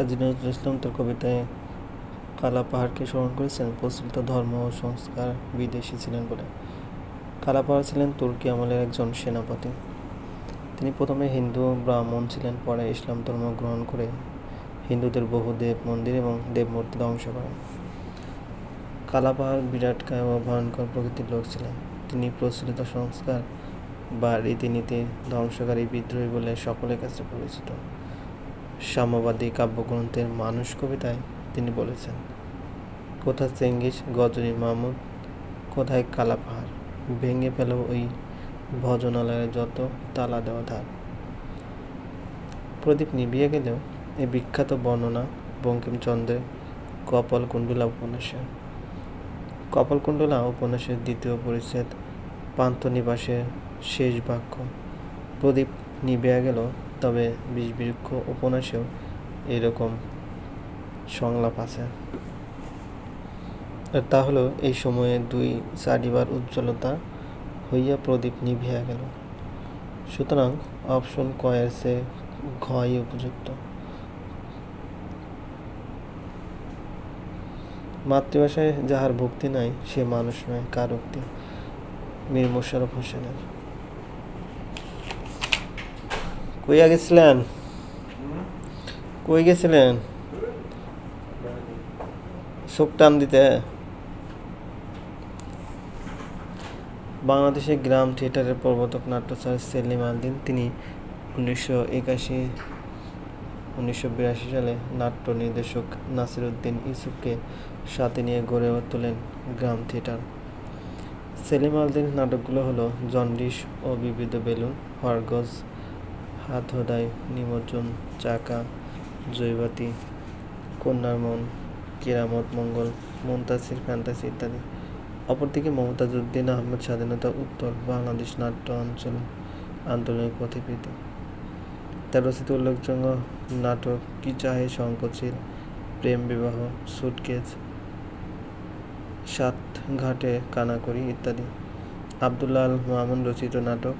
কাজী নজরুল ইসলাম তার কবিতায় কালা পাহাড়কে স্মরণ করেছেন, প্রচলিত ধর্ম ও সংস্কার বিদেশি ছিলেন বলে। কালা পাহাড় ছিলেন তুর্কি আমলের একজন সেনাপতি। তিনি প্রথমে হিন্দু ব্রাহ্মণ ছিলেন, পরে ইসলাম ধর্ম গ্রহণ করে হিন্দুদের বহু দেব মন্দির এবং দেবমূর্তি ধ্বংস করেন। কালা পাহাড় বিরাটকায় ও ভয়ঙ্কর প্রকৃতির লোক ছিলেন। তিনি প্রচলিত সংস্কার বা রীতিনীতি ধ্বংসকারী বিদ্রোহী বলে সকলের কাছে পরিচিত। সাম্যবাদী কাব্যগ্রন্থের মানুষ কবিতায় তিনি বলেছেন কোথা চেঙ্গিস গজনী মাহমুদ কোথায় কালা পাহাড়, ভেঙে ফেল ওই ভজনালয়ের যত তালা দেওয়া ধার। প্রদীপ নিভিয়ে গেলেও এই বিখ্যাত বর্ণনা বঙ্কিমচন্দ্রের কপালকুণ্ডলা উপন্যাসে। কপালকুণ্ডলা উপন্যাসের দ্বিতীয় পরিচ্ছেদ পান্থনিবাসের শেষ বাক্য। প্রদীপ নিভিয়া গেল তবে বিষবৃক্ষ উপন্যাসেও এরকম সংলাপ আছে। তা হলো এই সময়ে দুই চারিবার উজ্জ্বলতা হইয়া প্রদীপ নিভিয়া গেল। সুতরাং অপশন কয়ের সে ঘই উপযুক্ত। মাতৃভাষায় যাহার ভক্তি নাই, সে মানুষ নয়, কার উক্তি মীর মোশাররফ হোসেনের। কইয়া গেছিলেন কই গেছিলেন? শোক টান দিতে। বাংলাদেশের গ্রাম থিয়েটারের প্রবর্তক নাট্যচার সেলিম আলদিন। তিনি উনিশশো একাশি, উনিশশো বিরাশি সালে নাট্য নির্দেশক নাসিরুদ্দিন ইউসুফকে সাথে নিয়ে গড়ে তোলেন গ্রাম থিয়েটার। সেলিম আলদিন নাটকগুলো হলো জন্ডিস ও বিবিধ বেলুন হরগজ হোদাই নিমজ্জন, চাকা, জৈবাতি, কন্যার মন, কেরামত, মঙ্গল, মুনতাসির, ফ্যান্টাসি ইত্যাদি। অপরদিকে মমতাজউদ্দিন আহমেদ স্বাধীনতা উত্তর বাংলাদেশ নাট্য অঞ্চল আন্দোলনের পথিকৃত তার রচিত উল্লেখযোগ্য নাটক, কি চাহে শঙ্কচিল প্রেম বিবাহ সুটকেস সাত ঘাটে কানাকড়ি ইত্যাদি। আবদুল্লাহ আল মামুন রচিত নাটক,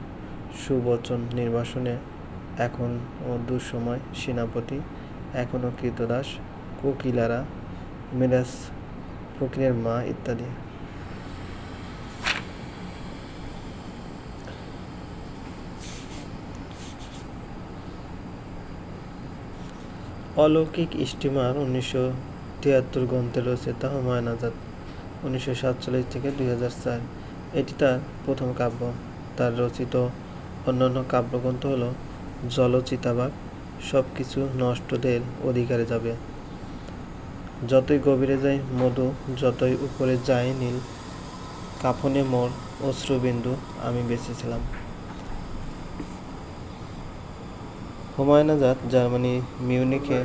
সুবচন নির্বাসনে এখন ও দুঃসময় সেনাপতি এখনও কৃতদাস, কোকিলারা, মিরাজ, ফকিরের মা ইত্যাদি। অলৌকিক স্টিমার উনিশশো তিয়াত্তর গ্রন্থের রচিতা হুমায়ুন আজাদ, উনিশশো সাতচল্লিশ থেকে দুই হাজার চার। এটি তার প্রথম কাব্য। তার রচিত অন্যান্য কাব্যগ্রন্থ হল জলচিতাবাগ সব কিছু নষ্টদের অধিকারে যাবে। যতই গভীরে যায় মধু, যতই উপরে যায় নীল কাফনে মোর অশ্রুবিন্দু আমি বেঁচেছিলাম। হুমায়ুন আজাদ জার্মানি, মিউনিখে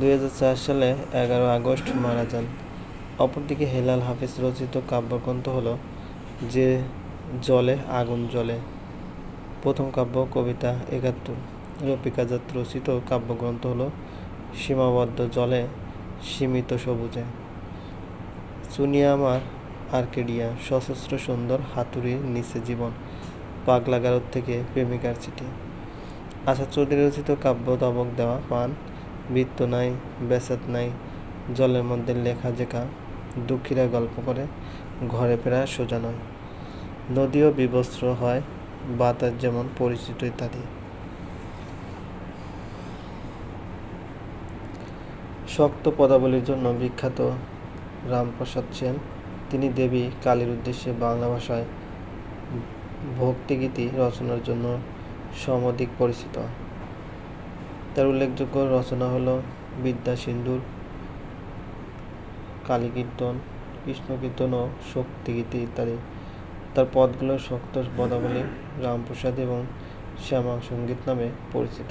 দুই সালে এগারো আগস্ট মারা যান। অপরদিকে হেলাল হাফিজ রচিত কাব্যগ্রন্থ হল যে জলে আগুন জ্বলে। প্রথম কাব্য কবিতা একাত্তর। রফিক আজাদ রচিত কাব্যগ্রন্থ হল সীমাবদ্ধ জলে সীমিত সবুজে। চুনিয়া আমার আর্কেডিয়া, সশস্ত্র সুন্দর হাতুড়ির নিচে জীবন, পাগলা গারদ থেকে প্রেমিকার চিঠি। আশা চৌধুরী রচিত কাব্য দবক দেওয়া পান, বৃত্ত নাই, বেসাত নাই, জলের মধ্যে লেখা জেখা দুঃখীরা গল্প করে, ঘরে ফেরা সোজা নয়। নদীও বিবস্ত্র হয় বাতাস যেমন পরিচিত ইত্যাদি শক্ত পদাবলীর জন্য বিখ্যাত রামপ্রসাদ সেন, তিনি দেবী কালীর উদ্দেশ্যে বাংলা ভাষায় ভক্তিগীতি রচনার জন্য সমধিক পরিচিত। তার উল্লেখযোগ্য রচনা হল বিদ্যা সিন্ধুর কালী কীর্তন কৃষ্ণ কীর্তন ও শক্তিগীতি ইত্যাদি। তার পদগুলো শক্ত পদাবলী, রামপ্রসাদ এবং শ্যামা সংগীত নামে পরিচিত।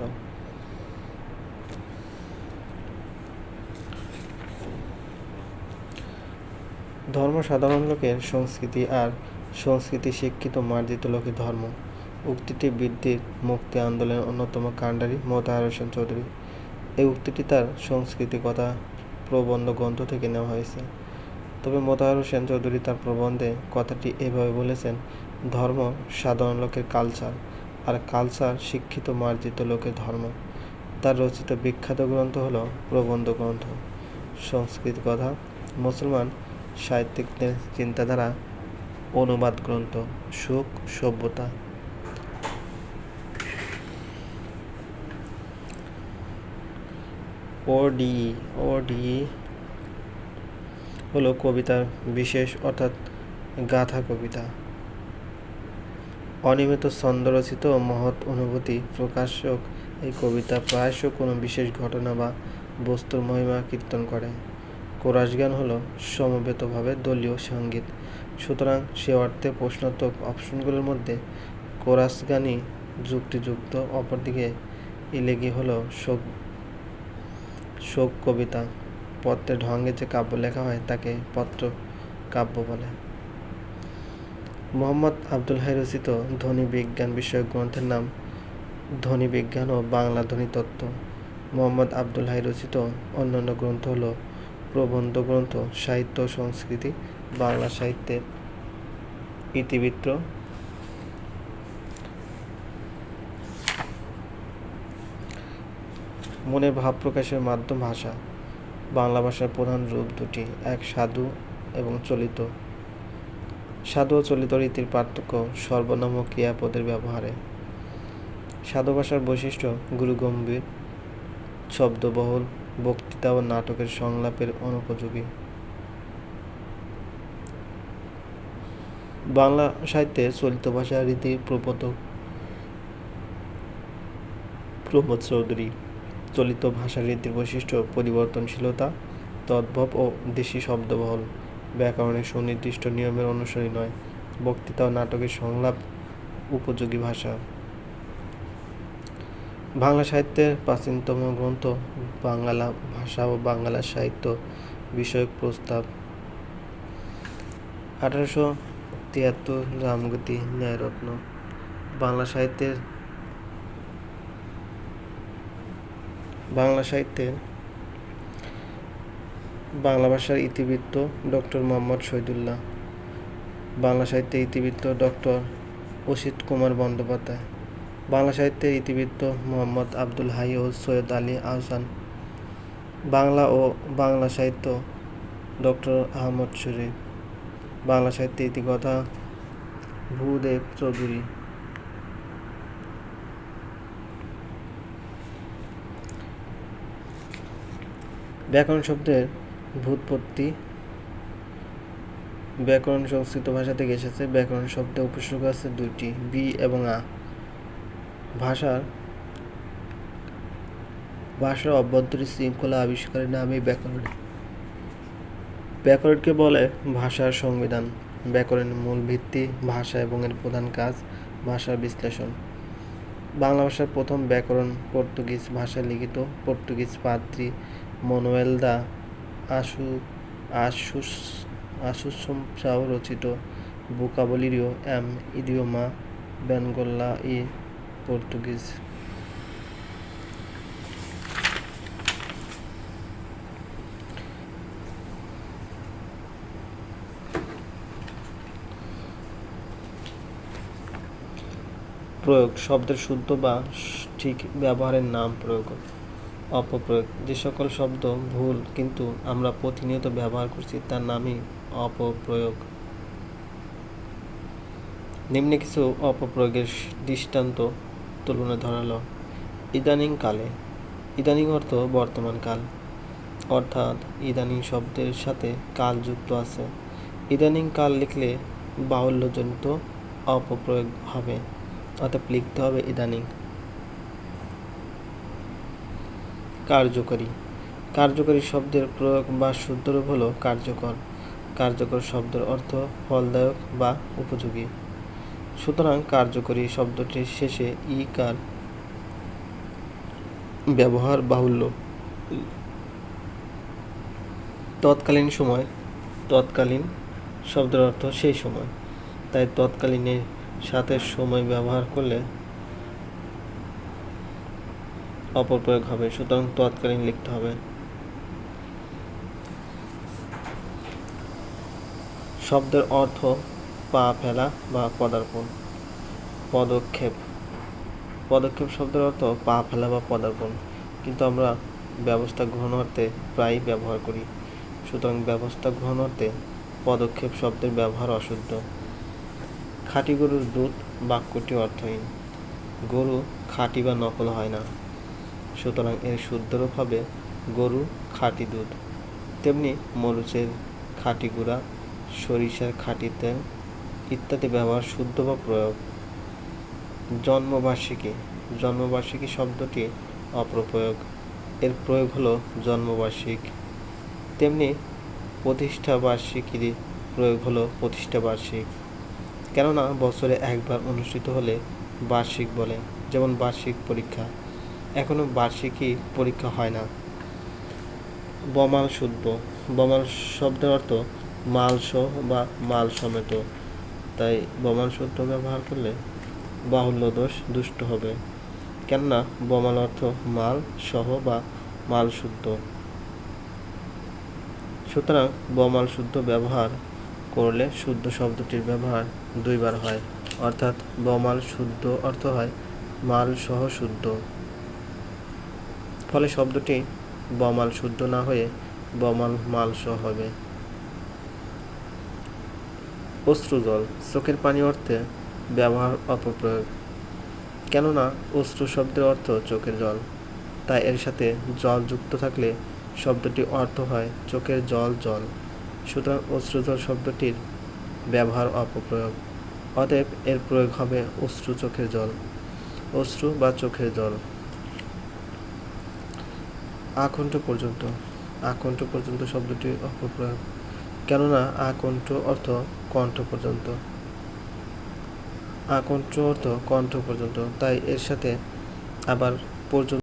ধর্ম সাধারণ লোকের সংস্কৃতি আর সংস্কৃতি শিক্ষিত মার্জিত লোকের ধর্ম। উক্তিটি বৃদ্ধির মুক্তি আন্দোলনের অন্যতম কাণ্ডারি মোতাহার হোসেন চৌধুরী। এই উক্তিটি তার সংস্কৃতিকতা প্রবন্ধ গ্রন্থ থেকে নেওয়া হয়েছে। তবে মোতাহার হোসেন চৌধুরী তার প্রবন্ধে কথাটি এভাবে বলেছেন, ধর্ম সাধারণ লোকের কালচার আর কালচার শিক্ষিত মার্জিত লোকের ধর্ম। তার রচিত বিখ্যাত গ্রন্থ হল প্রবন্ধ গ্রন্থ। সংস্কৃত কথা, মুসলমান সাহিত্যিকদের চিন্তাধারা অনুবাদ গ্রন্থ, সুখ, সভ্যতা। ওডিই ওডিই। হলো কবিতার বিশেষ, অর্থাৎ গাথা কবিতা। অনিয়মিত ছন্দরচিত মহৎ অনুভূতি প্রকাশক এই কবিতা প্রায়শ কোনো বিশেষ ঘটনা বা বস্তুর মহিমা কীর্তন করে। কোরাস গান হলো সমবেতভাবে দলীয় সংগীত। সুতরাং সে অর্থে প্রশ্নোত্তর অপশনগুলোর মধ্যে কোরাস গানই যুক্তিযুক্ত, অপরদিকে ইলেগি হলো শোক শোক কবিতা। পত্রের ঢঙ্গে যে কাব্য লেখা হয়, তাকে পত্র কাব্য বলে। মোহাম্মদ আব্দুল হাই রচিত ধ্বনি বিজ্ঞান বিষয়ক গ্রন্থের নাম ধ্বনি বিজ্ঞান ও বাংলা ধ্বনি তত্ত্ব। মোহাম্মদ আব্দুল হাই রচিত অন্যান্য গ্রন্থ হল প্রবন্ধ গ্রন্থ, সাহিত্য সংস্কৃতি, বাংলা সাহিত্যের ইতিবৃত্ত। মনের ভাব প্রকাশের মাধ্যম ভাষা। বাংলা ভাষার প্রধান রূপ দুটি, এক সাধু এবং চলিত। সাধু ও চলিত রীতির পার্থক্য সর্বনাম ও ক্রিয়াপদের ব্যবহারে। সাধু ভাষার বৈশিষ্ট্য গুরুগম্ভীর, শব্দবহুল, বক্তৃতা ও নাটকের সংলাপের অনুপযোগী। বাংলা সাহিত্যে চলিত ভাষা রীতির প্রবর্তক প্রমোদ চৌধুরী। চলিত ভাষা রীতির বৈশিষ্ট্য পরিবর্তনশীলতা, তদ্ভব ও দেশি শব্দবহল, ব্যাকরণের সুনির্দিষ্ট নিয়মের অনুসারী নয়, বক্তৃতা ও নাটকের সংলাপ উপযোগী ভাষা। বাংলা সাহিত্যের প্রাচীনতম গ্রন্থ বাংলা ভাষা ও বাংলা সাহিত্য বিষয়ক প্রস্তাব। আঠারোশো তিয়াত্তর রামগতি ন্যায়রত্ন। বাংলা সাহিত্যের বাংলা সাহিত্যের বাংলা ভাষার ইতিবৃত্ত ডক্টর মোহাম্মদ শহীদুল্লাহ, বাংলা সাহিত্যের ইতিবৃত্ত ডক্টর অসিত কুমার বন্দ্যোপাধ্যায়, বাংলা সাহিত্যের ইতিবৃত্ত মোহাম্মদ আব্দুল হাই ও সৈয়দ আলী আহসান, বাংলা ও বাংলা সাহিত্য ডক্টর আহমদ শরীফ, বাংলা সাহিত্যের ইতিকথা ভূদেব চৌধুরী। ব্যাকরণ শব্দের ভূতপত্তি ব্যাকরণ সংস্কৃত ভাষা থেকে এসেছে। ব্যাকরণ শব্দে উপসর্গ আছে দুইটি, বি এবং আ। ভাষার ভাষার অভ্যন্তরীণ শৃঙ্খলা আবিষ্কারের নামই ব্যাকরণ। ব্যাকরণকে বলে ভাষার সংবিধান। ব্যাকরণের মূল ভিত্তি, ভাষা এবং এর প্রধান কাজ ভাষার বিশ্লেষণ। বাংলা ভাষার প্রথম ব্যাকরণ পর্তুগিজ ভাষায় লিখিত। পর্তুগিজ পাদ্রী মনোয়েল দা আশু, আশুস আসুসংসাও রচিত ভোকাবুলারিও এম ইডিওমা বেনগোল্লা ই পর্তুগিজ। প্রয়োগ, শব্দের শুদ্ধ বা ঠিক ব্যবহারের নাম প্রয়োগ। অপপ্রয়োগ, যে সকল শব্দ ভুল কিন্তু আমরা প্রতিনিয়ত ব্যবহার করছি, তার নামই অপপ্রয়োগ। নিম্নে কিছু অপপ্রয়োগের দৃষ্টান্ত তুলনা ধরালো। ইদানিং কালে, ইদানিং অর্থ বর্তমান কাল, অর্থাৎ ইদানিং শব্দের সাথে কাল যুক্ত আছে। ইদানিং কাল লিখলে বাহুল্যজনিত অপপ্রয়োগ হবে অর্থাৎ লিখতে হবে ইদানিং। কার্যকরী। কার্যকরী শব্দের প্রয়োগ বা শুদ্ধরূপ হলো কার্যকর। কার্যকর শব্দের অর্থ ফলদায়ক বা উপযোগী। সুতরাং কার্যকরী শব্দটির শেষে ই কার ব্যবহার বাহুল্য। তৎকালীন সময়, তৎকালীন শব্দের অর্থ সেই সময়। তাই তৎকালীনের সাথে সময় ব্যবহার করলে অপপ্রয়োগ হবে, সুতরাং তৎকালীন লিখতে হবে। শব্দের অর্থ পা ফেলা বা পদার্পণ। পদক্ষেপ। পদক্ষেপ শব্দের অর্থ পা ফেলা বা পদার্পণ। কিন্তু আমরা ব্যবস্থা গ্রহণ অর্থে প্রায়ই ব্যবহার করি। সুতরাং ব্যবস্থা গ্রহণ অর্থে পদক্ষেপ শব্দের ব্যবহার অশুদ্ধ। খাঁটি গরুর দুধ বাক্যটি অর্থহীন। গরু খাঁটি বা নকল হয় না। সুতরাং এর শুদ্ধ রূপ হবে গরু, খাঁটি দুধ। তেমনি মরিচের খাঁটি গুঁড়া, সরিষার খাঁটি তেল ইত্যাদি ব্যবহার শুদ্ধ বা প্রয়োগ। জন্মবার্ষিকী। জন্মবার্ষিকী শব্দটি অপ্রপ্রয়োগ। এর প্রয়োগ হলো জন্মবার্ষিক। তেমনি প্রতিষ্ঠা বার্ষিকীর প্রয়োগ হলো প্রতিষ্ঠা বার্ষিক কেননা বছরে একবার অনুষ্ঠিত হলে বার্ষিক বলে, যেমন বার্ষিক পরীক্ষা। এখনও বার্ষিকী পরীক্ষা হয় না। বমাল শুদ্ধ। বমাল শব্দের অর্থ মাল সহ বা মাল সমেত। তাই বমাল শুদ্ধ ব্যবহার করলে বাহুল্য দোষ দুষ্ট হবে। কেননা বমাল অর্থ মাল সহ বা মাল শুদ্ধ। সুতরাং বমাল শুদ্ধ ব্যবহার করলে শুদ্ধ শব্দটির ব্যবহার দুইবার হয়। অর্থাৎ বমাল শুদ্ধ অর্থ হয় মাল সহ শুদ্ধ। ফলে শব্দটি বমাল শুদ্ধ না হয়ে বমাল মাল সহ হবে। অশ্রুজল, চোখের পানি অর্থে ব্যবহার অপপ্রয়োগ। কেননা, অশ্রু শব্দের অর্থ চোখের জল। তাই এর সাথে জল যুক্ত থাকলে শব্দটি অর্থ হয় চোখের জল জল। সুতরাং অশ্রুজল শব্দটির ব্যবহার অপপ্রয়োগ। অতএব এর প্রয়োগ হবে অশ্রু চোখের জল। অশ্রু বা চোখের জল। আকণ্ঠ পর্যন্ত আকণ্ঠ পর্যন্ত শব্দটি অপপ্রয়োগ কেননা আকণ্ঠ অর্থ কণ্ঠ পর্যন্ত। আকণ্ঠ অর্থ কণ্ঠ পর্যন্ত, তাই এর সাথে আবার পর্যন্ত